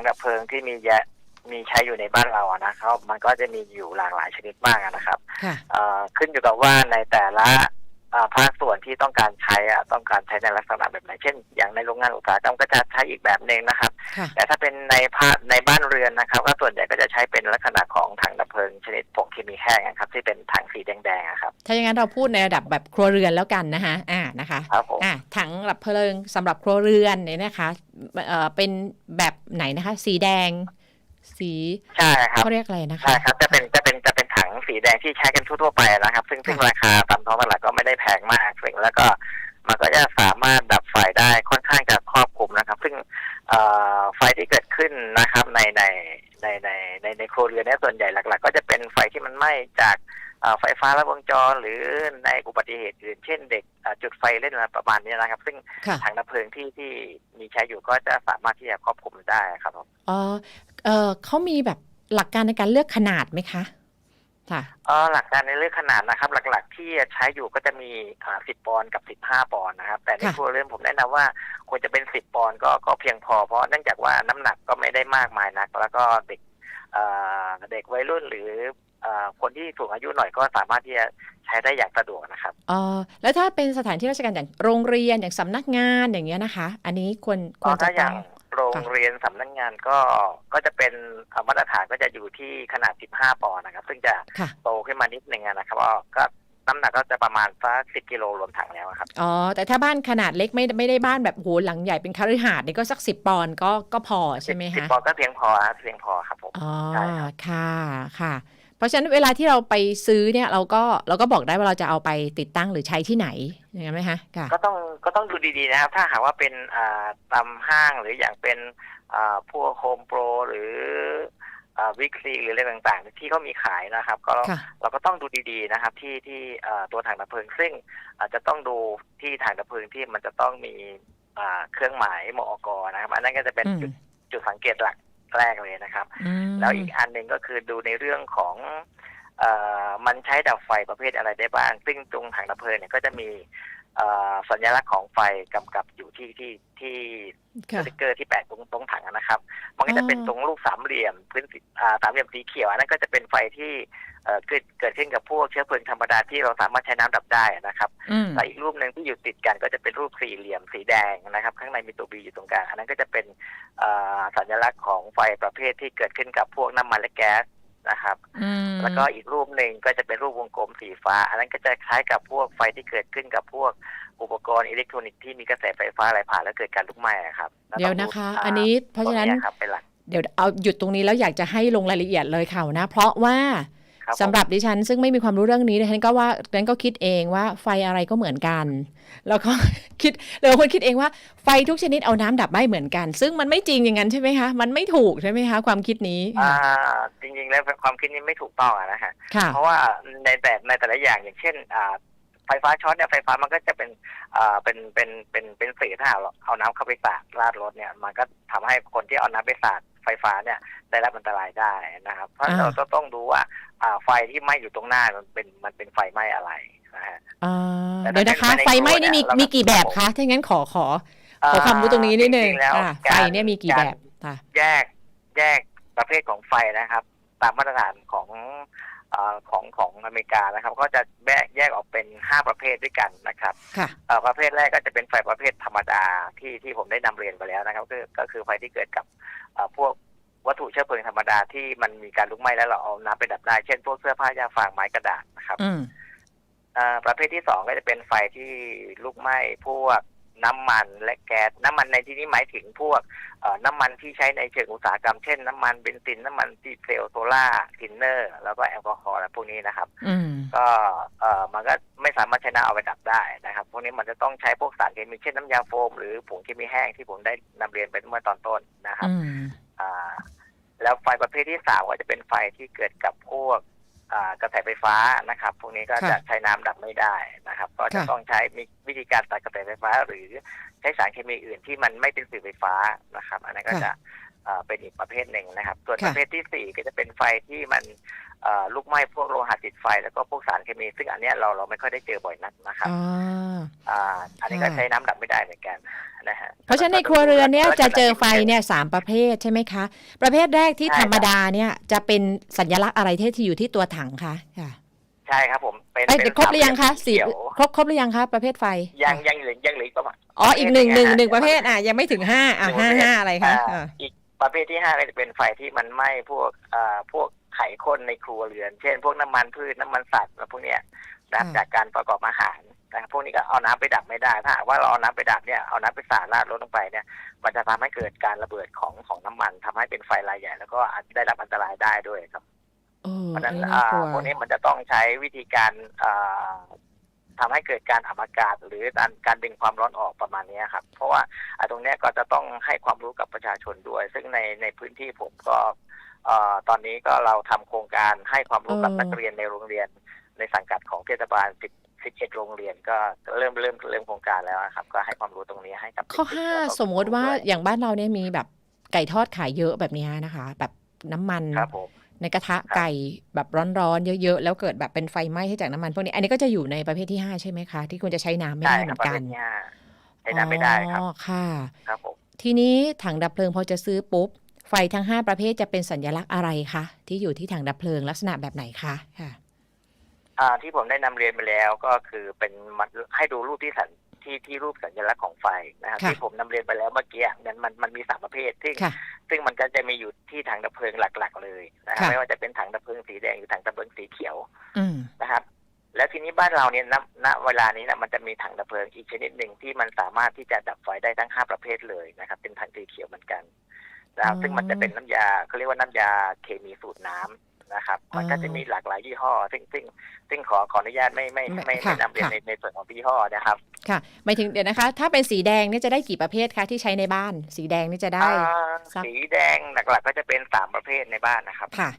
งดับเพลิงที่มีแยะมีใช้อยู่ในบ้านเราอะนะครับมันก็จะมีอยู่หลากหลายชนิดมากอะนะครับค่ะเอ่อขึ้นอยู่กับว่าในแต่ละเอ่อ ภาคส่วนที่ต้องการใช้อะต้องการใช้ในลักษณะแบบไหนเช่น อย่างในโรงงานอุตสาหกรรมก็จะใช้อีกแบบหนึ่งนะครับค่ะแต่ถ้าเป็นในภาคในบ้านเรือนนะครับ ก็ส่วนใหญ่ก็จะใช้เป็นลักษณะของถังดับเพลิงชนิดผงเคมีแห้งอะครับ ที่เป็นถังสีแดงๆอะครับถ้าอย่างนั้นเราพูดในระดับแบบครัวเรือนแล้วกันนะคะอ่านะคะครับผมอ่าถังดับเพลิงสำหรับครัวเรือนเนี่ยนะคะเอ่อเป็นแบบไหนนะคะ สีแดง สีใช่ครับเขาเรียกอะไรนะคะใช่ครับจะเป็นจะเป็นจะเป็นถัง สีแดงที่ใช้กันทั่วๆไปนะครับ ซึ่งซึ่งค่ะราคาตามท้องตลาดก็ไม่ได้แพงมากซึ่งแล้วก็มันก็จะสามารถดับไฟได้ค่อนข้างจะครอบคลุมนะครับ ซึ่งเอ่อไฟที่เกิดขึ้นนะครับในในในในในในครัวเรือนเนี่ยส่วนใหญ่หลัก ๆ ก็จะเป็นไฟที่มันไหม้จากเอ่อไฟฟ้าลัดวงจรหรือในอุบัติเหตุอื่นเช่นเด็กเอ่อจุดไฟเล่นอะไรประมาณนี้นะครับ ซึ่งค่ะถังดับเพลิงที่ที่มีใช้อยู่ก็จะสามารถที่จะครอบคลุมได้ครับผมอ๋อเอ่อเขามีแบบหลักการในการเลือกขนาดไหมคะ ค่ะเออหลักการในเรื่องขนาดนะครับ หลักๆ ที่ใช้อยู่ก็จะมีอ่า10ปอนด์กับ15ปอนด์นะครับ แต่ในค่ะครัวเรือนผมแนะนำว่าควรจะเป็น10ปอนด์ก็ก็เพียงพอเพราะเนื่องจากว่าน้ำหนักก็ไม่ได้มากมายนัก แล้วก็เด็กเอ่อเด็กวัยรุ่นหรือเอ่อคนที่สูงอายุหน่อยก็สามารถที่จะใช้ได้อย่างสะดวกนะครับอ๋อแล้วถ้าเป็นสถานที่ราชการอย่างโรงเรียนอย่างสำนักงานอย่างเงี้ยนะคะ อันนี้ควรคก็วรจะถ้าอต้ย่าองง โรงเรียนสำนักงานก็ก็จะเป็นเอ่อมาตรฐานก็จะอยู่ที่ขนาด 15 ปอนด์นะครับ ซึ่งจะค่ะโตขึ้นมานิดนึงอะนะครับก็ก็น้ำหนักก็จะประมาณสัก10กิโลรวมถังแล้วอะครับ อ๋อ แต่ถ้าบ้านขนาดเล็กไม่ไม่ได้บ้านแบบโหหลังใหญ่เป็นคฤหาสน์นี่ก็สักสิบปอนด์ก็ก็พอใช่ไหมสิบคะปอนด์ก็เพียงพอครับเพียงพอครับผม อ๋อใช่ครับค่ะ ค่ะ เพราะฉะนั้นเวลาที่เราไปซื้อเนี่ยเราก็เราก็บอกได้ว่าเราจะเอาไปติดตั้งหรือใช้ที่ไหนอย่างนั้นไหมคะค่ะก็ต้องก็ต้องดูดีๆนะครับ ถ้าหากว่าเป็นอ่าตามห้างหรืออย่างเป็นอ่าพวกโฮมโปรหรือวิกซีหรืออะไรต่างๆ ที่เขามีขายนะครับ ก็ค่ะเราก็ต้องดูดีๆนะครับ ที่ที่อ่าตัวถังดับเพลิงซึ่งอาจจะต้องดูที่ถังดับเพลิงที่มันจะต้องมีอ่าเครื่องหมายมอกนะครับอันนั้นก็จะเป็นอืมจุดจุดสังเกตหลัก แรกเลยนะครับอืมแล้วอีกอันหนึ่งก็คือดูในเรื่องของเอ่อมันใช้ดับไฟประเภทอะไรได้บ้าง ซึ่งตรงถังดับเพลิงเนี่ยก็จะมีเอ่อ สัญลักษณ์ของไฟกำกับอยู่ที่ที่ที่สค่ะติกเกอร์ที่แปะตรงตรงถังนะครับ มันก็จะเป็นอ๋อตรงลูกสามเหลี่ยมพื้นสีอ่าสามเหลี่ยมสีเขียวอันนั้นก็จะเป็นไฟที่เอ่อเกิดเกิดขึ้นกับพวกเชื้อเพลิงธรรมดาที่เราสามารถใช้น้ำดับได้นะครับอืมแล้วอีกรูปหนึ่งที่อยู่ติดกันก็จะเป็นรูปสี่เหลี่ยมสีแดงนะครับ ข้างในมีตัวบีอยู่ตรงกลางอันนั้นก็จะเป็นเอ่อสัญลักษณ์ของไฟประเภทที่เกิดขึ้นกับพวกน้ำมันและแก๊ส นะครับอืมแล้วก็อีกรูปหนึ่งก็จะเป็นรูปวงกลมสีฟ้า อันนั้นก็จะคล้ายกับพวกไฟที่เกิดขึ้นกับพวกอุปกรณ์อิเล็กทรอนิกส์ที่มีกระแสไฟฟ้าไหลผ่านแล้วเกิดการลุกไหม้อะครับแล้เดี๋ยวต้องนะคะาอันนี้เพราะฉะนั้นพวกยครับเป็นหลักเดี๋ยวเอาหยุดตรงนี้แล้วอยากจะให้ลงรายละเอียดเลยค่ะนะ เพราะว่า ครับผมสำหรับดิฉันซึ่งไม่มีความรู้เรื่องนี้ดิฉันก็ว่าดิฉันก็คิดเองว่าไฟอะไรก็เหมือนกัน แล้วก็คิดหรือบางคนคิดเองว่าไฟทุกชนิดเอาน้ำดับไม่เหมือนกัน ซึ่งมันไม่จริงอย่างนั้นใช่ไหมคะ มันไม่ถูกใช่ไหมคะ ความคิดนี้อ่าจริงๆแล้วความคิดนี้ไม่ถูกต้องอะนะฮะค่ะเพราะว่าในแต่ในแต่ละอย่างอย่างเช่นอ่าไฟฟ้าช็อตเนี่ยไฟฟ้ามันก็จะเป็นอ่าเป็นเป็นเป็นเป็นเศษถ้าเราเอาน้ำเข้าไปสาดราดรถเนี่ยมันก็ทำให้คนที่เอาน้ำไปสาด ไฟฟ้าเนี่ยได้รับอันตรายได้นะครับ เพราะอ่าเราจะต้องดูว่าอ่าไฟที่ไหม้อยู่ตรงหน้ามันเป็นมันเป็นไฟไหม้อะไรนะฮะอ่าแต่เดี๋ยวนะคะถ้าเป็นไฟไหม้นี่มีเราก็มีกี่แบบคะถ้างั้นขอขอขอความรู้ตรงนี้นิดนึงจริๆแล้วอ่าไฟการเนี่ยมีกี่ารแบบค่ะแยกแยกประเภทของไฟนะครับ ตามมาตรฐานของเออของของอเมริกานะครับ ก็จะแยกแยกออกเป็นห้าประเภทด้วยกันนะครับค่ะเอ่อประเภทแรกก็จะเป็นไฟประเภทธรรมดาที่ที่ผมได้นำเรียนไปแล้วนะครับ ก็ก็คือไฟที่เกิดกับเอ่อ พวกวัตถุเชื้อเพลิงธรรมดาที่มันมีการลุกไหม้แล้วเราเอาน้ำไปดับได้ เช่นพวกเสื้อผ้ายาฟางไม้กระดาษนะครับอืมเอ่อประเภทที่สองก็จะเป็นไฟที่ลุกไหม้พวก น้ำมันและแก๊สน้ำมันในที่นี้หมายถึงพวกเอ่อน้ำมันที่ใช้ในเชิงอุตสาหกรรมเช่นน้ำมันเบนซินน้ำมันดีเซลโซล่าทินเนอร์ แล้วก็แอลกอฮอล์และพวกนี้นะครับอืมก็เอ่อมันก็ไม่สามารถใช้น้ำเอาไปดับได้นะครับ พวกนี้มันจะต้องใช้พวกสารเคมีเช่นน้ำยาโฟม หรือผงเคมีแห้งที่ผมได้นำเรียนไปเมื่อตอนต้นนะครับอืมอ่าแล้วไฟประเภทที่สามก็จะเป็นไฟที่เกิดกับพวกอ่า กระแสไฟฟ้านะครับ พวกนี้ก็จะค่ะใช้น้ำดับไม่ได้นะครับ ก็จะค่ะต้องใช้มีวิธีการตัดกระแสไฟฟ้า หรือใช้สารเคมีอื่นที่มันไม่เป็นสื่อไฟฟ้านะครับ อันนั้นก็จะ เอ่อเป็นอีกประเภทหนึ่งนะครับ ส่วนค่ะประเภทที่สี่ก็จะเป็นไฟที่มันเอ่อลุกไหม้พวกโลหะติดไฟ แล้วก็พวกสารเคมี ซึ่งอันเนี้ยเราเราไม่ค่อยได้เจอบ่อยนักนะครับอ๋ออ่าอันนี้ก็ค่ะใช้น้ำดับไม่ได้เหมือนกันนะฮะเพราะฉะนั้นในครัวเรือนเนี่ยจะเจอไฟเนี่ยสามประเภทใช่ไหมคะ ประเภทแรกที่ใช่ธครรับรมดาเนี่ยจะเป็นสัญลักษณ์อะไรที่ที่อยู่ที่ตัวถังคะค่ะใช่ครับผมเป็นเอ้ยเป็นครบหรือยังคะสามเหสี่ลี่ยมเขียวครบครบหรือยังคะประเภทไฟยังยังเหลือยังเหลืออีกประมาณอ๋ออีกหนึ่งหนึ่งประเภทหนึ่งหนึ่งประเภทอะยังไม่ถึงห้าอะหนึ่ห้างประเภทห้าอะไรคะอ่าอ่าอีก ประเภทที่ห้าก็จะเป็นไฟที่มันไหม้พวกอ่าพวกไขข้นในครัวเรือน เช่น พวกน้ำมันพืชน้ำมันสัตว์แล้วพวกเนี้ยนะครับจากการประกอบอาหารนะครับพวกนี้ก็เอาน้ำไปดับไม่ได้ถ้าหากว่าเราเอาน้ำไปดับเนี่ยเอาน้ำไปสาดราดรถลงไปเนี่ย มันจะทำให้เกิดการระเบิดของของน้ำมันทำให้เป็นไฟรายใหญ่ แล้วก็อาจจะได้รับอันตรายได้ด้วยครับโอ้เพราะฉะอันั้นนนี้อ่าน่ากลัวพวกนี้มันจะต้องใช้วิธีการ อ่าทำให้เกิดการอับอากาศ หรือการการดึงความร้อนออกประมาณนี้ครับ เพราะว่าอ่าตรงเนี้ยก็จะต้องให้ความรู้กับประชาชนด้วย ซึ่งในในพื้นที่ผมก็เอ่อตอนนี้ก็เราทำโครงการให้ความรู้กับเออนักเรียนในโรงเรียน ในสังกัดของเทศบาล10 11โรงเรียนก็เริ่มเริ่มเริ่มโครงการแล้วนะครับ ก็ให้ความรู้ตรงนี้ให้กับข้อเด็กๆห้าแล้วก็สมมติว่าครูด้วยอย่างบ้านเราเนี่ยมีแบบไก่ทอดขายเยอะแบบเนี้ยนะคะ แบบน้ำมันครับผม ในกระทะไก่แบบร้อนๆเยอะๆ แล้วเกิดแบบเป็นไฟไหม้ให้จากน้ำมันพวกนี้ อันนี้ก็จะอยู่ในประเภทที่ห้าใช่ไหมคะ ที่คุณจะใช้น้ำไม่ใช่ได้คเหรัมืบอนประกัเภนทที่ห้าใช้น้ำไม่ได้ครับอ๋อค่ะครับผมทีนี้ถังดับเพลิงพอจะซื้อปุ๊บ ไฟทั้ง5ประเภทจะเป็นสัญลักษณ์อะไรคะที่อยู่ที่ถังดับเพลิงลักษณะแบบไหนคะค่ะอ่าที่ผมได้นำเรียนไปแล้วก็คือเป็นมันให้ดูรูปที่สัญที่ที่รูปสัญลักษณ์ของไฟนะครับค่ะที่ผมนำเรียนไปแล้วเมื่อกี้นั้นมันมันมีสามประเภทซึ่งค่ะ ซึ่งมันก็จะมีอยู่ที่ถังดับเพลิงหลัก ๆ เลยนะครับค่ะไม่ว่าจะเป็นถังดับเพลิงสีแดงหรือถังดับเพลิงสีเขียวอืมนะครับ แล้วทีนี้บ้านเราเนี่ยณณเวลานี้นะมันจะมีถังดับเพลิงอีกชนิดหนึ่งที่มันสามารถที่จะดับไฟได้ทั้งห้าประเภทเลยนะครับ เป็นถังสีเขียวเหมือนกันนะครับอ๋อซึ่งมันจะเป็นน้ำยาเขาเรียกว่าน้ำยาเคมีสูตรน้ำ นะครับ มันก็จะมีหลากหลายยี่ห้อ ซึ่งซึ่งซึ่งขอขออนุญาตไม่ไม่ไม่ไม่ค่ะนำเรียนค่ะในในส่วนของยี่ห้อนะครับ ค่ะหมายถึงเดี๋ยวนะคะ ถ้าเป็นสีแดงเนี่ยจะได้กี่ประเภทคะที่ใช้ในบ้าน สีแดงนี่จะได้อ่าสักสีแดงหลักๆ ก็จะเป็นสามประเภทในบ้านนะครับ ค่ะ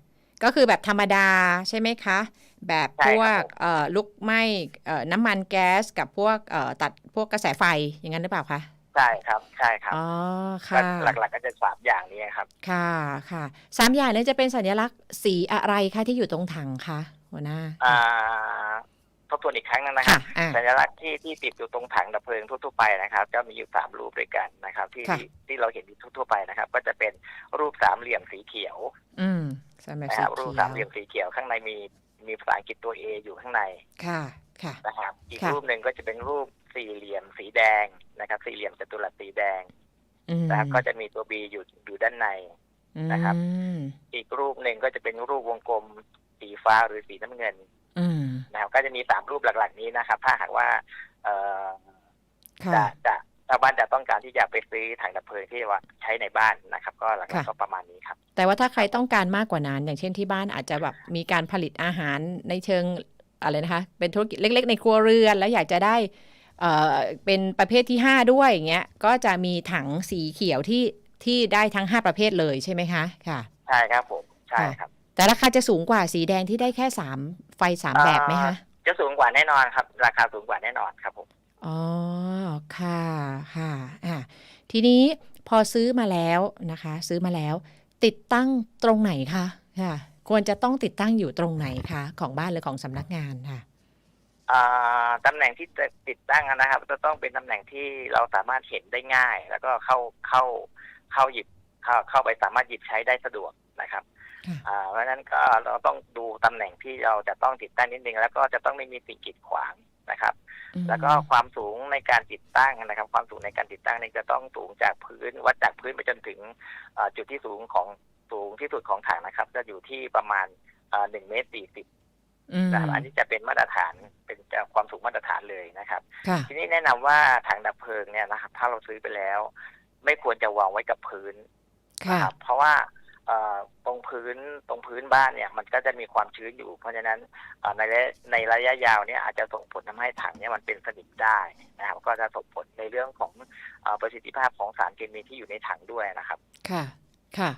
ก็คือแบบธรรมดาใช่ไหมคะ แบบใช่พครับวกผมเอ่อลุกไหม้เอ่อน้ำมันแก๊สกับพวกเอ่อตัดพวกกระแสไฟอย่างนั้นหรือเปล่าคะ ใช่ครับใช่ครับอ๋อก็ค่ะ หลักๆก็จะสามอย่างนี้ครับ ค่ะค่ะสามอย่างนี้จะเป็นสัญลักษณ์สีอะไรคะที่อยู่ตรงถังคะหัวหน้าอ่าทบทวนอีกครั้งนึงนะคค่ะรับอ่าสัญลักษณ์ที่ที่ติดอยู่ตรงถังดับเพลิงทั่วๆไปนะครับจะมีอยู่สามรูปด้วยกันนะครับ ที่ค่ะที่ที่เราเห็นอยู่ทั่วๆไปนะครับ ก็จะเป็นรูปสามเหลี่ยมสีเขียว อืมสามแบบนะสีครับรูเขีปยสามเหลี่วยมสีเขียวข้างในมีมีภาษาอังกฤษตัว A อยู่ข้างในค่ะค่ะนะครับอีกค่ะรูปหนึ่งก็จะเป็นรูป สี่เหลี่ยมสีแดงนะครับ สี่เหลี่ยมจัตุรัสสีแดงอืมนะครับก็จะมีตัว B อยู่อยู่ด้านในนะครับอืมอีกรูปหนึ่งก็จะเป็นรูปวงกลมสีฟ้าหรือสีน้ำเงินอืมนะครับก็จะมีสามรูปหลัก ๆ นี้นะครับ ถ้าหากว่าเอ่อค่ะจะจะชาวบ้านจะต้องการที่จะไปซื้อถังดับเพลิงที่ว่าใช้ในบ้านนะครับ ก็หลักค่ะๆก็ประมาณนี้ครับ แต่ว่าถ้าใครต้องการมากกว่านั้น อย่างเช่นที่บ้านอาจจะแบบมีการผลิตอาหารในเชิงอะไรนะคะ เป็นธุรกิจเล็ก ๆ ในครัวเรือน แล้วอยากจะได้ เอ่อเป็นประเภทที่ 5 ด้วยอย่างเงี้ยก็จะมีถังสีเขียวที่ที่ได้ทั้ง 5 ประเภทเลยใช่ไหมคะค่ะ ใช่ครับผมใช่ครับ แต่ราคาจะสูงกว่าสีแดงที่ได้แค่ 3 ไฟ 3 แบบไหมคะจะสูงกว่าแน่นอนครับ ราคาสูงกว่าแน่นอนครับผมอ๋อค่ะค่ะอะทีนี้พอซื้อมาแล้วนะคะ ซื้อมาแล้ว ติดตั้งตรงไหนคะค่ะ ควรจะต้องติดตั้งอยู่ตรงไหนคะของบ้านหรือของสำนักงานค่ะอ่า ตำแหน่งที่จะติดตั้งนะครับ จะต้องเป็นตำแหน่งที่เราสามารถเห็นได้ง่าย แล้วก็เข้าเข้าเข้าหยิบเข้าเข้าไปสามารถหยิบใช้ได้สะดวกนะครับค่ะอ่าเพราะฉะนั้นก็เราต้องดูตำแหน่งที่เราจะต้องติดตั้งนิดนึงแล้วก็จะต้องไม่มีสิ่งกีดขวางนะครับอืมแล้วก็ความสูงในการติดตั้งนะครับ ความสูงในการติดตั้งนี่จะต้องสูงจากพื้นวัดจากพื้นไปจนถึงเอ่อจุดที่สูงของสูงที่สุดของถังนะครับ จะอยู่ที่ประมาณหนึ่งเมตรสี่สิบอืม นะครับอันนี้จะเป็นมาตรฐานเป็นความสูงมาตรฐานเลยนะครับค่ะทีนี้แนะนำว่าถังดับเพลิงเนี่ยนะครับ ถ้าเราซื้อไปแล้ว ไม่ควรจะวางไว้กับพื้นค่ะนะครับเพราะว่าเอ่อตรงพื้นตรงพื้นบ้านเนี่ย มันก็จะมีความชื้นอยู่ เพราะฉะนั้นเอ่อในระยะในระยะยาวเนี่ยอาจจะส่งผลทำให้ถังเนี่ยมันเป็นสนิมได้นะครับ ก็จะส่งผลในเรื่องของเอ่อประสิทธิภาพของสารเคมีที่อยู่ในถังด้วยนะครับ ค่ะค่ะ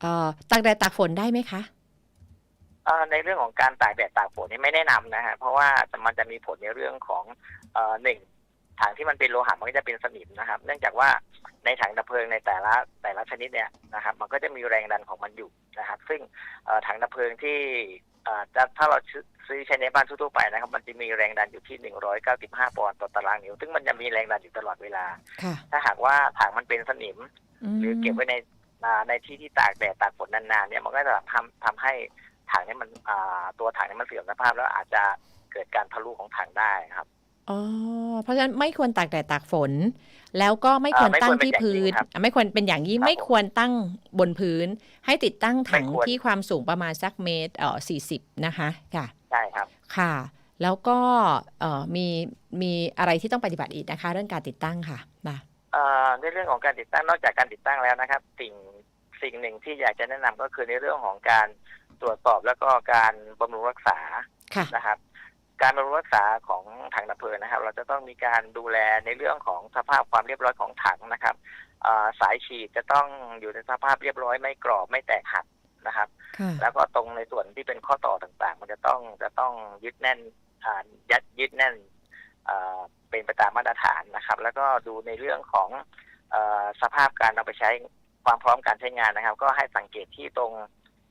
เอ่อตากแดดตากฝนได้ไหมคะเอ่อ ในเรื่องของการตากแดดตากฝนนี่ไม่แนะนำนะฮะเพราะว่ามันจะมีผลในเรื่องของเอ่อหนึ่งถังที่มันเป็นโลหะมันก็จะเป็นสนิมนะครับ เนื่องจากว่าในถังดับเพลิงในแต่ละแต่ละชนิดเนี่ยนะครับ มันก็จะมีแรงดันของมันอยู่นะครับ ซึ่งเอ่อถังดับเพลิงที่เอ่อจะถ้าเราซื้อซื้อใช้ในบ้านทั่วๆไปนะครับ มันจะมีแรงดันอยู่ที่ 195 ปอนด์ต่อตารางนิ้ว ซึ่งมันจะมีแรงดันอยู่ตลอดเวลาค่ะถ้าหากว่าถังมันเป็นสนิมมหรือเก็บไว้ในอ่าในที่ที่ตากแดดตากฝนนานๆเนี่ยมันก็จะทำทำให้ ถังเนี่ยมันอ่าตัวถังเนี่ยมันเสื่อมสภาพแล้วอาจจะเกิดการทะลุของถังได้ครับอ๋อเพราะฉะนั้นไม่ควรตากแดดตากฝน แล้วก็ไม่ควรอ่าไม่ตั้ควงรเป็นที่อย่างพื้ยิ่นงครับอะไม่ควรเป็นอย่างยิ่งครับไม่ควรตั้งบนพื้น ให้ติดตั้งถังไม่ควรที่ความสูงประมาณสักเมตรเอ่อสี่สิบนะคะค่ะใช่ครับค่ะ แล้วก็เอ่อมีมีอะไรที่ต้องปฏิบัติอีกนะคะ เรื่องการติดตั้งค่ะนะเอ่อในเรื่องของการติดตั้งนอกจากการติดตั้งแล้วนะครับ สิ่งสิ่งหนึ่งที่อยากจะแนะนำก็คือในเรื่องของการ ตรวจสอบแล้วก็การบำรุงรักษาค่ะ นะครับ การบำรุงรักษาของถังดับเพลิงนะครับ เราจะต้องมีการดูแลในเรื่องของสภาพความเรียบร้อยของถังนะครับเอ่อสายฉีดจะต้องอยู่ในสภาพเรียบร้อยไม่กรอบไม่แตกหักนะครับ ค่ะ แล้วก็ตรงในส่วนที่เป็นข้อต่อต่างๆ มันจะต้องจะต้องยึดแน่นอ่ายัดยึดแน่นอ่าเป็นไปตามมาตรฐานนะครับ แล้วก็ดูในเรื่องของเออสภาพการเอาไปใช้ความพร้อมการใช้งานนะครับ ก็ให้สังเกตที่ตรง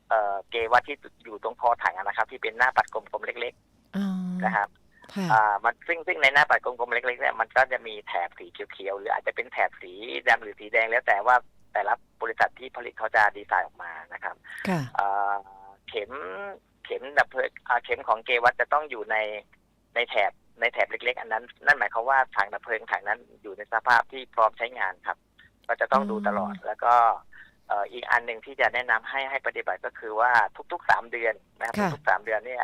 เอ่อเกวัดที่อยู่ตรงคอถังนะครับ ที่เป็นหน้าปัดกลมๆเล็กอ๋อๆนะครับค่ะอ่ามันซึ่งซึ่งในหน้าปัดกลมๆเล็กๆเนี่ยมันก็จะมีแถบสีเขียวๆหรืออาจจะเป็นแถบสีดำหรือสีแดงแล้วแต่ว่าแต่ละบริษัทที่ผลิตเขาจะดีไซน์ออกมานะครับค่ะเอ่อเข็มเข็มดับเพลิงอ่าเข็มของเกวัตจะต้องอยู่ในในแถบในแถบเล็ก ๆ อันนั้น นั่นหมายความว่าถังดับเพลิงถังนั้นอยู่ในสภาพที่พร้อมใช้งานครับ ก็จะต้องดูตลอดแล้วก็เอ่ออีกอันหนึ่งที่จะแนะนำให้ให้ปฏิบัติก็คือว่าทุกๆสามเดือนนะครับค่ะทุกๆสามเดือนเนี่ย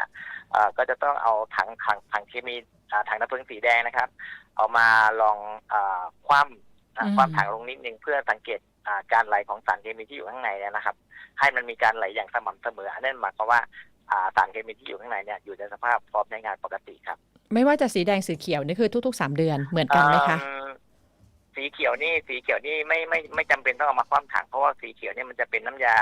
เอ่อก็จะต้องเอาถังถังถังเคมีอ่าถังดับเพลิงสีแดงนะครับ เอามาลองอาคว่ำอ่าคว่ำถังลงนิดนึงเพื่อสังเกตอ่าการไหลของสารเคมีที่อยู่ข้างในเนี่ยนะครับ ให้มันมีการไหลอย่างสม่ำเสมออันนั้นหมายความว่าอ่าสารเคมีที่อยู่ข้างในเนี่ยอยู่ในสภาพพร้อมใช้งานปกติครับ ไม่ว่าจะสีแดงสีเขียวนี่คือทุกๆ3เดือนเหมือนกันไหมคะเอิ่ม สีเขียวนี่สีเขียวนี่ไม่ไม่ไม่จำเป็นต้องเอามาคว่ำถังเพราะว่าสีเขียวเนี่ยมันจะเป็นน้ำยา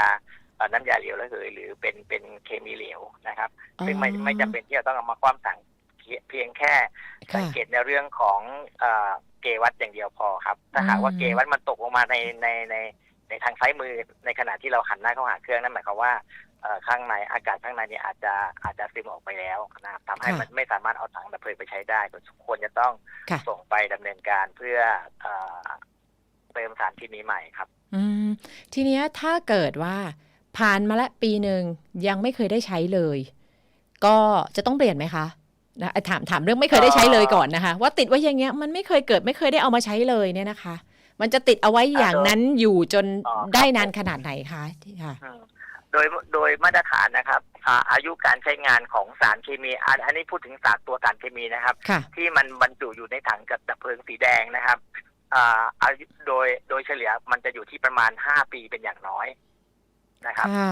เอ่อน้ำยาเหลวระเหยหรือเป็นเป็นเคมีเหลวนะครับซึ่งไม่อ๋อไม่จำเป็นที่จะต้องเอามาคว่ำถังเพียเพียงแค่ค่ะสังเกตในเรื่องของเอ่อเกวัตอย่างเดียวพอครับ ถ้าหากว่าอืมเกวัตมันตกลงมาในในในในทางซ้ายมือในขณะที่เราหันหน้าเข้าหาเครื่องนั่นหมายความว่าเอ่อ ข้างในอากาศข้างในเนี่ยอาจจะอาจจะซึมออกไปแล้วนะครับทำให้มันไม่สามารถเอาถังดับเพลิงไปใช้ได้ควรจะต้องค่ะส่งไปดำเนินการเพื่อเอ่อเติมสารเคมีใหม่ครับ อืมทีเนี้ยถ้าเกิดว่าผ่านมาละปีหนึ่งยังไม่เคยได้ใช้เลย ก็จะต้องเปลี่ยนไหมคะนะอะถามถามเรื่องไม่เคยได้ใช้เลยก่อนนะคะ ว่าติดไว้อย่างเงี้ยมันไม่เคยเกิดไม่เคยได้เอามาใช้เลยเนี่ยนะคะ มันจะติดเอาไว้อย่างนั้นอยู่จนอ๋อครับได้นานขนาดไหนคะที่ค่ะอืม โดยโดยมาตรฐานนะครับอ่าอายุการใช้งานของสารเคมีอันอันนี้พูดถึงสารตัวสารเคมีนะครับค่ะที่มันบรรจุอยู่ในถังกับดับเพลิงสีแดงนะครับอ่าอายุโดยโดยเฉลี่ยมันจะอยู่ที่ประมาณห้าปีเป็นอย่างน้อยนะครับค่ะ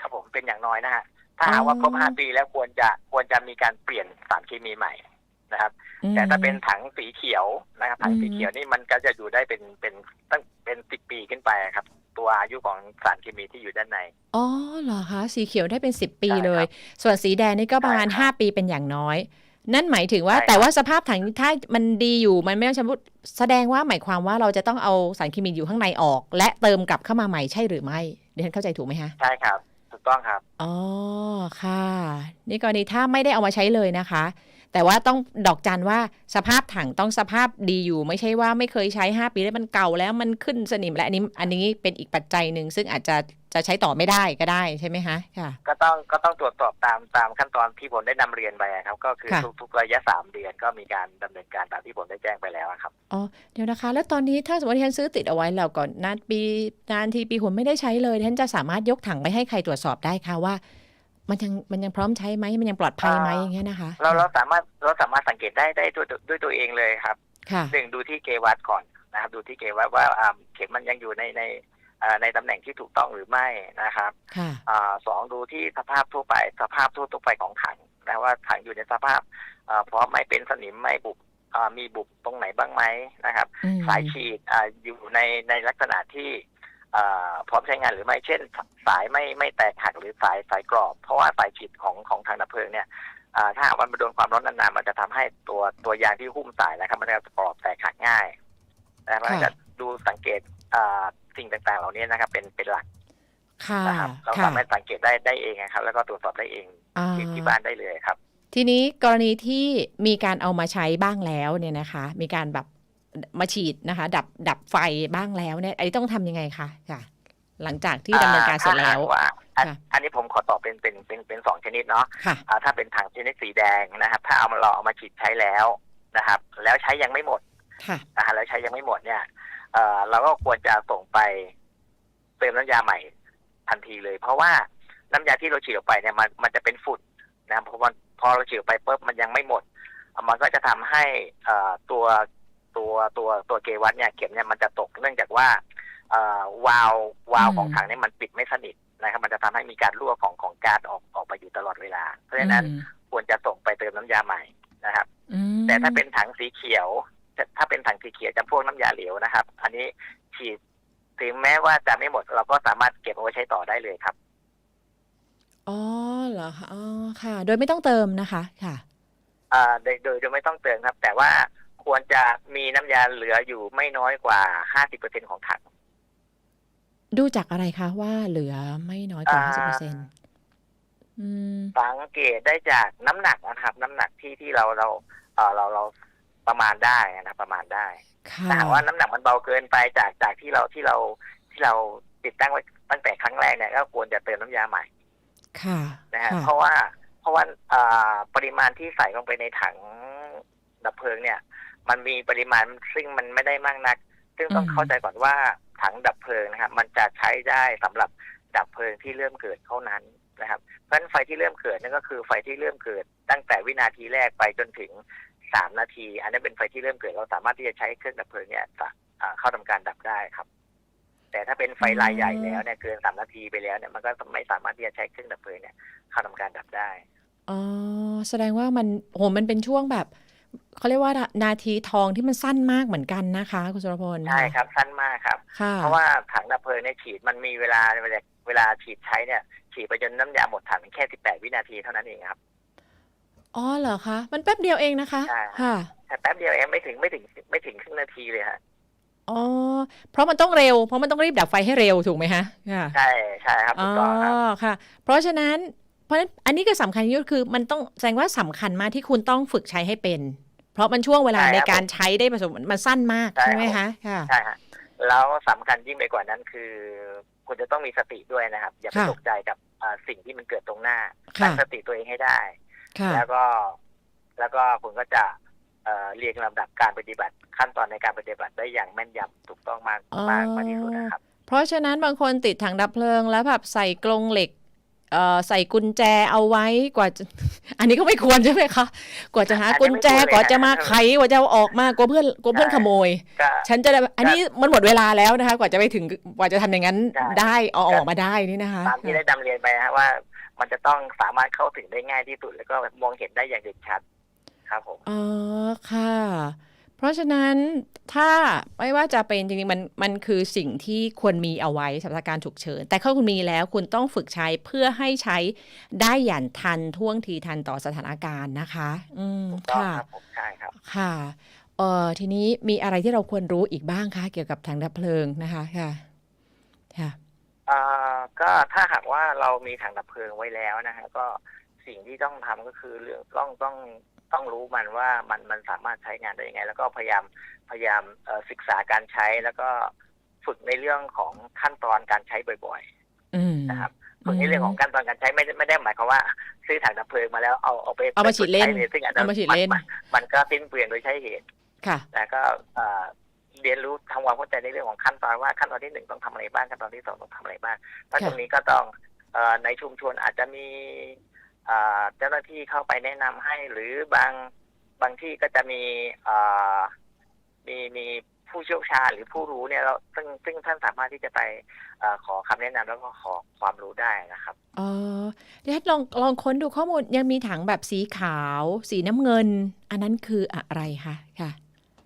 ครับผมเป็นอย่างน้อยนะฮะถ้าหากว่าอ๋อครบห้าปีแล้วควรจะควรจะมีการเปลี่ยนสารเคมีใหม่นะครับอืมแต่ถ้าเป็นถังสีเขียวนะครับถังสีอืมเขียวนี่มันก็จะอยู่ได้เป็นเป็นตั้งเป็นสิบปีขึ้นไปครับ ตัวอายุของสารเคมีที่อยู่ด้านใน อ๋อเหรอคะสีเขียวได้เป็นสิบปีใช่ครับเลย ส่วนสีแดงนี่ก็ประมาณใช่ครับห้าปีเป็นอย่างน้อย นั่นหมายถึงว่าใช่ครับแต่ว่าสภาพถังถ้ามันดีอยู่มันไม่ต้องชำรุดแสดงว่าหมายความว่าเราจะต้องเอาสารเคมีอยู่ข้างในออก และเติมกลับเข้ามาใหม่ใช่หรือไม่เดี๋ยวฉันเข้าใจถูกไหมคะใช่ครับถูกต้องครับอ๋อค่ะ นี่กรณีถ้าไม่ได้เอามาใช้เลยนะคะ แต่ว่าต้องดอกจันว่าสภาพถังต้องสภาพดีอยู่ ไม่ใช่ว่าไม่เคยใช้ 5 ปีแล้วมันเก่าแล้วมันขึ้นสนิมและอันนี้อันนี้เป็นอีกปัจจัยหนึ่งซึ่งอาจจะจะใช้ต่อไม่ได้ก็ได้ใช่ไหมคะค่ะ ก็ต้องก็ต้องตรวจสอบตามตามขั้นตอนที่ผมได้นำเรียนไปครับ ก็คือค่ะทุกทุกระยะสามเดือนก็มีการดำเนินการตามที่ผมได้แจ้งไปแล้วครับอ๋อเดี๋ยวนะคะ แล้วตอนนี้ถ้าสมมติที่ฉันซื้อติดเอาไว้แล้วก่อนนานปีนานทีปีหนไม่ได้ใช้เลยฉันจะสามารถยกถังไปให้ใครตรวจสอบได้คะว่า มันยังมันยังพร้อมใช้ไหมมันยังปลอดภัยไหมอ่าอย่างเงี้ยนะคะเราเราสามารถเราสามารถสังเกตได้ได้ด้วยด้วยตัวเองเลยครับค่ะหนึ่งดูที่เกวัตก่อนนะครับ ดูที่เกวัตว่าอ่าเข็มมันยังอยู่ในในอ่าในตำแหน่งที่ถูกต้องหรือไม่นะครับค่ะอ่าสองดูที่สภาพทั่วไปสภาพทั่วทั่วไปของถังนะว่าถังอยู่ในสภาพอ่าพร้อมไหม่เป็นสนิมไม่บุบอ่ามีบุบตรงไหนบ้างไหมนะครับอืมสายฉีดอ่าอยู่ในในลักษณะที่อ่า พร้อมใช้งานหรือไม่เช่น สายไม่ไม่แตกหักหรือสายสายกรอบ เพราะว่าสายฉีดของของทางดับเพลิงเนี่ยอ่าถ้าหากมันไปโดนความร้อนนานๆมันจะทำให้ตัวตัวยางที่หุ้มสายนะครับมันจะกรอบแตกหักง่ายนะครับมันจะดูเอ่อสิ่งต่างๆ เหล่านี้นะครับ เป็นเป็นหลักค่ะนะครับเราค่ะสามารถสังเกตได้ได้เองนะครับ แล้วก็ตรวจสอบได้เองอ่าที่ที่บ้านได้เลยครับ ทีนี้กรณีที่มีการเอามาใช้บ้างแล้วเนี่ยนะคะ มีการแบบ มาฉีดนะคะ ดับดับไฟบ้างแล้วเนี่ยไอ้ต้องทำยังไงคะค่ะ หลังจากที่ดำเนินการเสร็จแล้วอ่าถ้าหากว่าอันค่ะอันนี้ผมขอตอบเป็นเป็นเป็นเป็นสองชนิดเนาะค่ะอ่าถ้าเป็นถังชนิดสีแดงนะครับ ถ้าเอามาเราเอามาฉีดใช้แล้วนะครับ แล้วใช้ยังไม่หมดค่ะนะฮะแล้วใช้ยังไม่หมดเนี่ยเอ่อเราก็ควรจะส่งไปเติมน้ำยาใหม่ทันทีเลย เพราะว่าน้ำยาที่เราฉีดออกไปเนี่ยมันมันจะเป็นฝุ่นนะครับเพราะว่าพอเราฉีดออกไปปุ๊บมันยังไม่หมดอะมันก็จะทำให้เอ่อตัว ตัวตัวตัวเกวัตเนี่ยเข็มเนี่ยมันจะตกเนื่องจากว่าเอ่อวาล์ววาล์วอืมของถังเนี่ยมันปิดไม่สนิทนะครับ มันจะทำให้มีการรั่วของของก๊าซออกออกไปอยู่ตลอดเวลา เพราะฉะนั้นอืมควรจะส่งไปเติมน้ำยาใหม่นะครับอืมแต่ถ้าเป็นถังสีเขียวถ้าถ้าเป็นถังสีเขียวจำพวกน้ำยาเหลวนะครับ อันนี้ฉีดถึงแม้ว่าจะไม่หมดเราก็สามารถเก็บเอาไว้ใช้ต่อได้เลยครับอ๋อเหรอคะอ๋อค่ะ โดยไม่ต้องเติมนะคะ ค่ะอ่าโดยโดยโดยไม่ต้องเติมครับ แต่ว่า ควรจะมีน้ำยาเหลืออยู่ไม่น้อยกว่า50%ของถังดูจากอะไรคะว่าเหลือไม่น้อยกว่าอ่าห้าสิบเปอร์เซ็นต์อืมสังเกตได้จากน้ำหนักนะครับ น้ำหนักที่ที่เราเราเอ่อเราเราประมาณได้นะประมาณได้ค่ะถ้าหากว่าน้ำหนักมันเบาเกินไปจากจากที่เราที่เราที่เราติดตั้งไว้ตั้งแต่ครั้งแรกเนี่ยก็ควรจะเติมน้ำยาใหม่ ค่ะนะฮะค่ะเพราะว่าเพราะว่าอ่าปริมาณที่ใส่ลงไปในถังดับเพลิงเนี่ย มันมีปริมาณซึ่งมันไม่ได้มากนัก ซึ่งต้องเข้าใจก่อนว่าถังดับเพลิงนะครับ มันจะใช้ได้สำหรับดับเพลิงที่เริ่มเกิดเท่านั้นนะครับ เพราะฉะนั้นไฟที่เริ่มเกิดนั่นก็คือไฟที่เริ่มเกิด ตั้งแต่วินาทีแรกไปจนถึงสามนาที อันนั้นเป็นไฟที่เริ่มเกิด เราสามารถที่จะใช้เครื่องดับเพลิงเนี่ยจะอ่าเข้าทำการดับได้ครับ แต่ถ้าเป็นไฟรายใหญ่แล้วเนี่ยเกินสามนาทีไปแล้วเนี่ยมันก็ไม่สามารถที่จะใช้เครื่องดับเพลิงเนี่ยเข้าทำการดับได้อ๋อแสดงว่ามันโหมันเป็นช่วงแบบ เขาเรียกว่านาทีทองที่มันสั้นมากเหมือนกันนะคะ คุณสุรพลใช่ครับสั้นมากครับค่ะเพราะว่าถังดับเพลิงเนี่ยฉีดมันมีเวลาเวลาเวลาฉีดใช้เนี่ย ฉีดไปจนน้ำยาหมดถังแค่18วินาทีเท่านั้นเองครับอ๋อเหรอคะ มันแป๊บเดียวเองนะคะใช่ค่ะแต่แป๊บเดียวเองไม่ถึงไม่ถึงไม่ถึงครึ่งนาทีเลยฮะอ๋อ เพราะมันต้องเร็ว เพราะมันต้องรีบดับไฟให้เร็วถูกไหมคะค่ะใช่ใช่ครับถูกต้องครับอ๋อค่ะ เพราะฉะนั้น เพราะฉะนั้นอันนี้ก็สำคัญที่สุดคือมันต้องแสดงว่าสำคัญมากที่คุณต้องฝึกใช้ให้เป็น เพราะมันช่วงเวลาใช่ครับในการใช้ได้ประสบมันสั้นมากใช่ใช่ไหมครัคะบค่ะใช่ฮะแล้วสำคัญยิ่งไปกว่านั้นคือคุณจะต้องมีสติด้วยนะครับ อย่าไปค่ะตกใจกับอ่าสิ่งที่มันเกิดตรงหน้าค่ะตั้งสติตัวเองให้ได้ค่ะแล้วก็แล้วก็คุณก็จะเอ่อเรียงลำดับการปฏิบัติขั้นตอนในการปฏิบัติได้อย่างแม่นยำถูกต้องมากอ๋อมากมากที่สุดนะครับ เพราะฉะนั้นบางคนติดถังดับเพลิงแล้วแบบใส่กรงเหล็กเอ่อ ใส่กุญแจเอาไว้กว่าจะอันนี้ก็ไม่ควรใช่ไหมคะ กว่าจะหาอันนี้กุญแจไม่ควรเลยกว่าจะมานะไขกว่าจะเอาออกมากลัวเพื่อนกลัวเพื่อนใช่ขโมยก็ฉันจะได้อันนี้มันหมดเวลาแล้วนะคะ กว่าจะไปถึงกว่าจะทำอย่างนั้นใช่ได้เอาออกมาได้นี่นะคะตามที่ได้ดำเรียนไปฮะว่า มันจะต้องสามารถเข้าถึงได้ง่ายที่สุดแล้วก็มองเห็นได้อย่างเด่นชัด ครับผมอ๋อค่ะ เพราะฉะนั้นถ้าไม่ว่าจะเป็นจริงๆมันมันคือสิ่งที่ควรมีเอาไว้สำหรับการฉุกเฉิน แต่ถ้าคุณมีแล้วคุณต้องฝึกใช้เพื่อให้ใช้ได้อย่างทันท่วงทีทันต่อสถานการณ์นะคะ อืมถูกต้องค่ะครับผมใช่ครับ ค่ะเอ่อทีนี้มีอะไรที่เราควรรู้อีกบ้างคะเกี่ยวกับถังดับเพลิงนะคะค่ะค่ะ อ่าก็ถ้าหากว่าเรามีถังดับเพลิงไว้แล้วนะฮะก็สิ่งที่ต้องทำก็คือเรื่องต้องต้อง ต้องรู้มันว่ามันมันสามารถใช้งานได้ยังไง แล้วก็พยายามพยายามเอ่อศึกษาการใช้แล้วก็ฝึกในเรื่องของขั้นตอนการใช้บ่อยอืมๆนะครับฝึกในเรื่องของขั้นตอนการใช้ไม่ได้ไม่ได้หมายความว่า ซื้อถังดับเพลิงมาแล้วเอาเอาไปเอามาฉีดเล่นไปฝึกใช้ยซึ่งอันนั้เอานมาฉีดเล่นมันมันก็สิ้นเปลืองโดยใช้เหตุค่ะแล้วก็เอ่อเรียนรู้ทำความเข้าใจในเรื่องของขั้นตอนว่าขั้นตอนที่หนึ่งต้องทำอะไรบ้างขั้นตอนที่สองต้องทำอะไรบ้างเพราะค่ะตรงนี้ก็ต้องเอ่อในชุมชนอาจจะมี เอ่อเจ้าหน้าที่เข้าไปแนะนำให้ หรือบางบางที่ก็จะมีเอ่อมีมีผู้เชี่ยวชาญหรือผู้รู้เนี่ยเราซึ่งซึ่งท่านสามารถที่จะไปเออขอคำแนะนำแล้วก็ขอความรู้ได้นะครับเออเดี๋ยวลองลองค้นดูข้อมูลยังมีถังแบบสีขาว สีน้ำเงิน อันนั้นคืออะไรคะค่ะ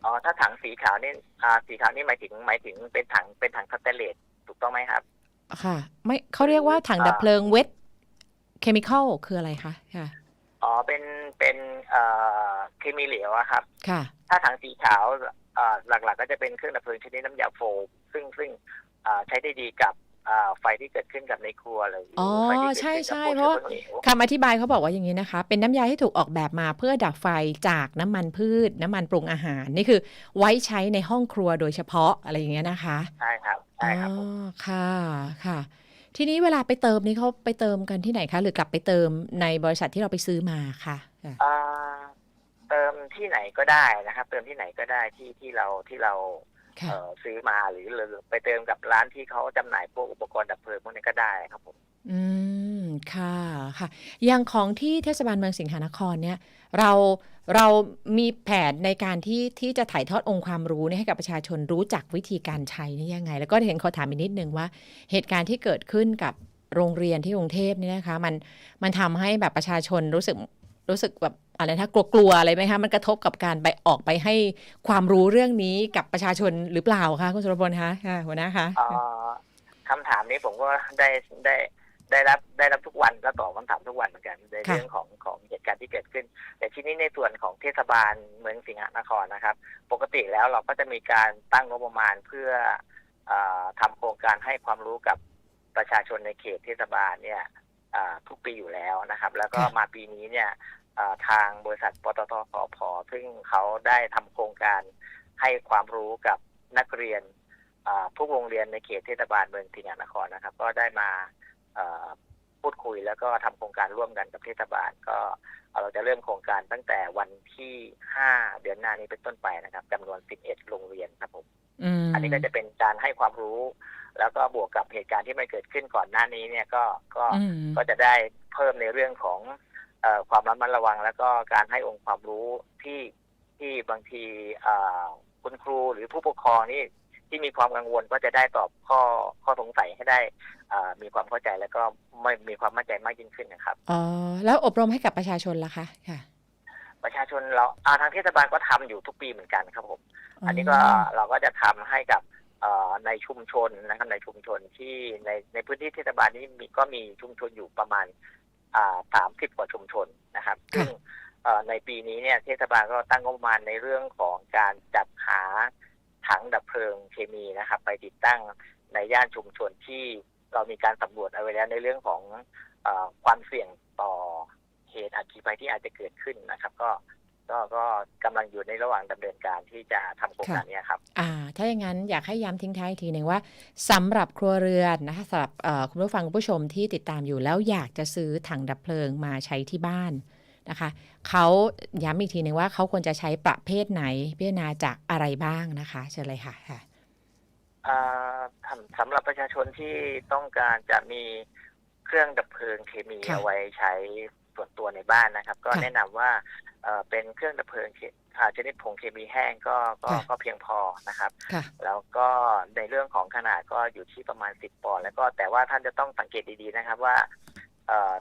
อ๋อถ้าถังสีขาวนี่อ่าสีขาวนี่หมายถึงหมายถึงเป็นถังเป็นถังสแตนเลสถูกต้องไหมครับ ค่ะ ไม่เขาเรียกว่าถังดับเพลิงเวท เคมีคอลคืออะไรคะค่ะอ๋อเป็นเป็นเอ่อเคมีเหลวอะครับ ค่ะ ถ้าถังสีขาวเอ่อหลักๆ ก็จะเป็นเครื่องดับเพลิงชนิดน้ำยาโฟมซึ่งซึ่งเอ่อใช้ได้ดีกับเอ่อไฟที่เกิดขึ้นกับในครัวหรือออไฟที่เกิดใช่ขึ้นกับใช่พวกเพราะชื้อเพลิงเหลว คำอธิบายเขาบอกว่าอย่างนี้นะคะ เป็นน้ำยาที่ถูกออกแบบมาเพื่อดับไฟจากน้ำมันพืช น้ำมันปรุงอาหาร นี่คือไว้ใช้ในห้องครัวโดยเฉพาะอะไรอย่างเงี้ยนะคะ ใช่ครับ ใช่ครับผมอ๋อ ค่ะ ค่ะ ทีนี้เวลาไปเติมนี่เขาไปเติมกันที่ไหนคะ หรือกลับไปเติมในบริษัทที่เราไปซื้อมาค่ะค่ะอ่าเติมที่ไหนก็ได้นะครับ เติมที่ไหนก็ได้ที่ที่เราที่เราค่ะเอ่อซื้อมาหรือหรือไปเติมกับร้านที่เขาจำหน่ายพวกอุปกรณ์ดับเพลิงพวกนี้ก็ได้ครับผมอืมค่ะค่ะอย่างของที่เทศบาลเมืองสิงหนครเนี่ย เราเรามีแผนในการที่ที่จะถ่ายทอดองค์ความรู้นี่ให้กับประชาชนรู้จักวิธีการใช้นี่ยังไง แล้วก็เห็นขอถามอีกนิดนึงว่า เหตุการณ์ที่เกิดขึ้นกับโรงเรียนที่กรุงเทพนี่นะคะ มันมันทำให้แบบประชาชนรู้สึกรู้สึกแบบอะไรนะกลัวๆอะไรไหมคะมันกระทบกับการไปออกไปให้ความรู้เรื่องนี้กับประชาชนหรือเปล่าคะคุณสุรพลคะหัวหน้าคะคำถามนี้ผมก็ได้ได้ ได้รับได้รับทุกวันก็ตอบคำถามทุกวันเหมือนกันในค่ะเรื่องของของเหตุการณ์ที่เกิดขึ้น แต่ทีนี้ในส่วนของเทศบาลเมืองสิงหนครนะครับ ปกติแล้วเราก็จะมีการตั้งงบประมาณเพื่อเออทำโครงการให้ความรู้กับประชาชนในเขตเทศบาลเนี่ยเอ่อทุกปีอยู่แล้วนะครับ แล้วก็ค่ะมาปีนี้เนี่ยเอ่อทางบริษัทปตทสพซึ่งเขาได้ทำโครงการให้ความรู้กับนักเรียนอ่าทุกโรงเรียนในเขตเทศบาลเมืองสิงห์นครนะครับ ก็ได้มาเอ่อ พูดคุยแล้วก็ทำโครงการร่วมกันกับเทศบาล ก็เอ่อเราจะเริ่มโครงการตั้งแต่วันที่ 5 เดือนหน้านี้เป็นต้นไปนะครับจำนวน 11 โรงเรียนครับผมอืมอันนี้ก็จะเป็นการให้ความรู้ แล้วก็บวกกับเหตุการณ์ที่มันเกิดขึ้นก่อนหน้านี้เนี่ยก็ก็อืมก็จะได้เพิ่มในเรื่องของเออความระมัดระวัง แล้วก็การให้องค์ความรู้ที่ที่บางทีเอ่อคุณครูหรือผู้ปกครองนี่ ที่มีความกังวลก็จะได้ตอบข้อข้อสงสัยให้ได้เอ่อมีความเข้าใจแล้วก็ไม่มีความมั่นใจมากยิ่งขึ้นนะครับอ๋อแล้วอบรมให้กับประชาชนล่ะคะค่ะประชาชนเราอ่าทางเทศบาลก็ทำอยู่ทุกปีเหมือนกันครับผม อันนี้ก็เราก็จะทำให้กับเอ่อในชุมชนนะครับในชุมชนที่ในในพื้นที่เทศบาลนี้มีก็มีชุมชนอยู่ประมาณอ่าสามสิบกว่าชุมชนนะครับซึ่งเอ่อในปีนี้เนี่ยเทศบาลก็ตั้งงบประมาณในเรื่องของการจัดหา ถังดับเพลิงเคมีนะครับ ไปติดตั้งในย่านชุมชนที่เรามีการสำรวจเอาไว้แล้วในเรื่องของอความเสี่ยงต่อเหตุอัคคีภัยที่อาจจะเกิดขึ้นนะครับ ก็ก็ก็กำลังอยู่ในระหว่างดำเนินการที่จะทำโครงการนี้ครับอ่า ถ้าอย่างนั้นอยากให้ย้ำทิ้งท้ายอีกทีหนึ่งว่าสำหรับครัวเรือนนะคะสำหรับคุณผู้ฟังคุณผู้ชมที่ติดตามอยู่แล้วอยากจะซื้อถังดับเพลิงมาใช้ที่บ้าน นะคะเขาย้ำอีกทีหนึ่งว่าเขาควรจะใช้ประเภทไหนพิจารณาจากอะไรบ้างนะคะเชิญเลยค่ะค่ะอ่าสำสำหรับประชาชนที่ต้องการจะมีเครื่องดับเพลิงเคมีค่ะเอาไว้ใช้ส่วนตัวในบ้านนะครับ ก็ค่ะแนะนำว่าเอ่อเป็นเครื่องดับเพลิงเคอ่าชนิดผงเคมีแห้งก็ก็ค่ะก็เพียงพอนะครับค่ะแล้วก็ในเรื่องของขนาดก็อยู่ที่ประมาณ 10 ปอนด์แล้วก็แต่ว่าท่านจะต้องสังเกตดีๆนะครับว่าเอ่อ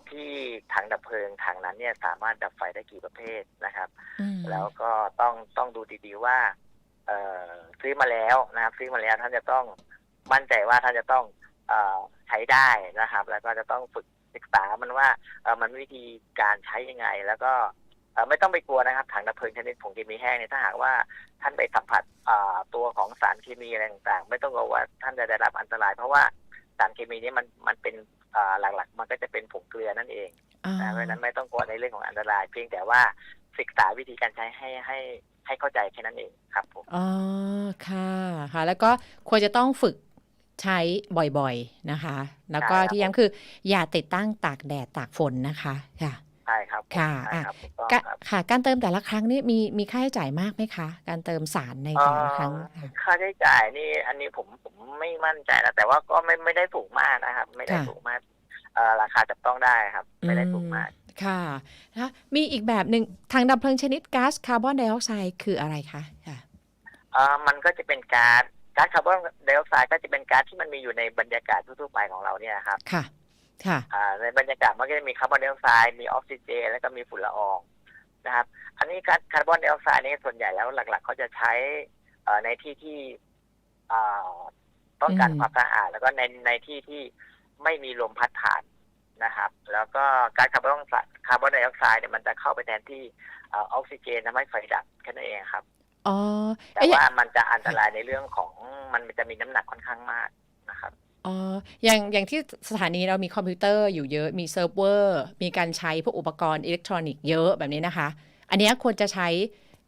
ที่ถังดับเพลิงถังนั้นเนี่ยสามารถดับไฟได้กี่ประเภทนะครับอืมแล้วก็ต้องต้องดูดีๆว่าเอ่อซื้อมาแล้วนะครับ ซื้อมาแล้วท่านจะต้องมั่นใจว่าท่านจะต้องเอ่อใช้ได้นะครับ แล้วก็จะต้องฝึกศึกษามันว่าเอ่อมันวิธีการใช้ยังไง แล้วก็เอ่อไม่ต้องไปกลัวนะครับถังดับเพลิงชนิดผงเคมีแห้งเนี่ยถ้าหากว่าท่านไปสัมผัสเอ่อตัวของสารเคมีอะไรต่างๆ ไม่ต้องกลัวว่าท่านจะได้รับอันตราย เพราะว่าสารเคมีนี้มันมันเป็นเอ่อ หลักๆ มันก็จะเป็นผงเกลือนั่นเองอ่านะเพราะฉะนั้นไม่ต้องกลัวในเรื่องของอันตราย เพียงแต่ว่าศึกษาวิธีการใช้ให้ให้ให้เข้าใจแค่นั้นเองครับผมอ๋อค่ะค่ะ แล้วก็ควรจะต้องฝึกใช้บ่อยๆนะคะ แล้วก็ใช่ครับที่ย้ำคือ อย่าติดตั้งตากแดดตากฝนนะคะค่ะ ใช่ครับผมค่ะใช่ครับถูกต้องกะครับ ค่ะ การเติมแต่ละครั้งนี่มีมีค่าใช้จ่ายมากไหมคะ การเติมสารในแต่ละครั้งเอ่อค่ะ ค่าใช้จ่ายนี่อันนี้ผมผมไม่มั่นใจนะแต่ว่าก็ไม่ไม่ได้สูงมากนะครับ ไม่ได้ค่ะ สูงมากเอ่อราคาจับต้องได้ครับ ไม่ได้สูงมากค่ะนะคะมีอีกแบบหนึ่งถังดับเพลิงชนิดก๊าซคาร์บอนไดออกไซด์คืออะไรคะค่ะ เอ่อมันก็จะเป็นก๊าซก๊าซคาร์บอนไดออกไซด์ก็จะเป็นก๊าซที่มันมีอยู่ในบรรยากาศทั่วๆไปของเราเนี่ยครับ ค่ะ ค่ะอ่าในบรรยากาศมันก็จะมีคาร์บอนไดออกไซด์มีออกซิเจนแล้วก็มีฝุ่นละอองนะครับ อันนี้ก๊าซคาร์บอนไดออกไซด์นี่ส่วนใหญ่แล้วหลัก ๆ เขาจะใช้เอ่อในที่ที่อ่าต้องการอืมความสะอาดแล้วก็ในในที่ที่ไม่มีลมพัดผ่านนะครับ แล้วก็ก๊าซคาร์บอนคาร์บอนไดออกไซด์เนี่ยมันจะเข้าไปแทนที่เออกซิเจนทำให้ไฟดับแค่นั้นเองครับอ๋อแต่เอ๊ะว่ามันจะอันตรายในเรื่องของมันจะมีน้ำหนักค่อนข้างมากนะครับ อ๋ออย่างอย่างที่สถานีเรามีคอมพิวเตอร์อยู่เยอะมีเซิร์ฟเวอร์มีการใช้พวกอุปกรณ์อิเล็กทรอนิกส์เยอะแบบนี้นะคะ อันเนี้ยควรจะใช้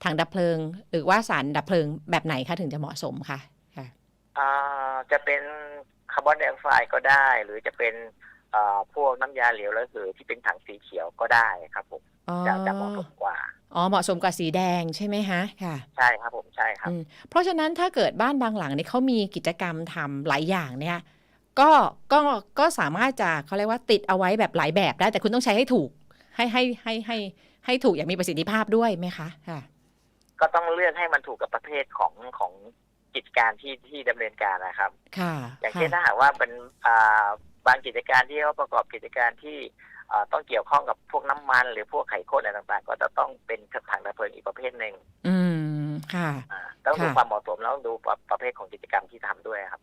ถังดับเพลิง หรือว่าสารดับเพลิงแบบไหนคะถึงจะเหมาะสมค่ะค่ะอ่าจะเป็นคาร์บอนไดออกไซด์ก็ได้ หรือจะเป็นอ่าพวกน้ำยาเหลวระเหยที่เป็นถังสีเขียวก็ได้ครับผมอ๋อจะจะเหมาะสมกว่าอ๋อเหมาะสมกับสีแดงใช่ไหมคะค่ะ ใช่ครับผมใช่ครับอืมเพราะฉะนั้นถ้าเกิดบ้านบางหลังเนี่ยเขามีกิจกรรมทำหลายอย่างเนี่ย ก็ก็ก็สามารถจะเขาเรียกว่าติดเอาไว้แบบหลายแบบได้ แต่คุณต้องใช้ให้ถูกให้ให้ให้ให้ให้ถูกอย่างมีประสิทธิภาพด้วยไหมคะค่ะก็ต้องเลือกให้มันถูกกับประเภทของของกิจการที่ที่ดำเนินการนะครับ ค่ะ อย่างค่ะเช่นถ้าหากว่าเป็นอ่าบางกิจการที่เขาประกอบกิจการที่อ่าต้องเกี่ยวข้องกับพวกน้ำมัน หรือพวกไขข้นอะไรต่างๆ ก็จะต้องเป็นถังดับเพลิงอีกประเภทหนึ่งอืมค่ะอ่าต้องดูค่ะความเหมาะสมแล้วต้องดูประประเภทของกิจกรรมที่ทำด้วยครับ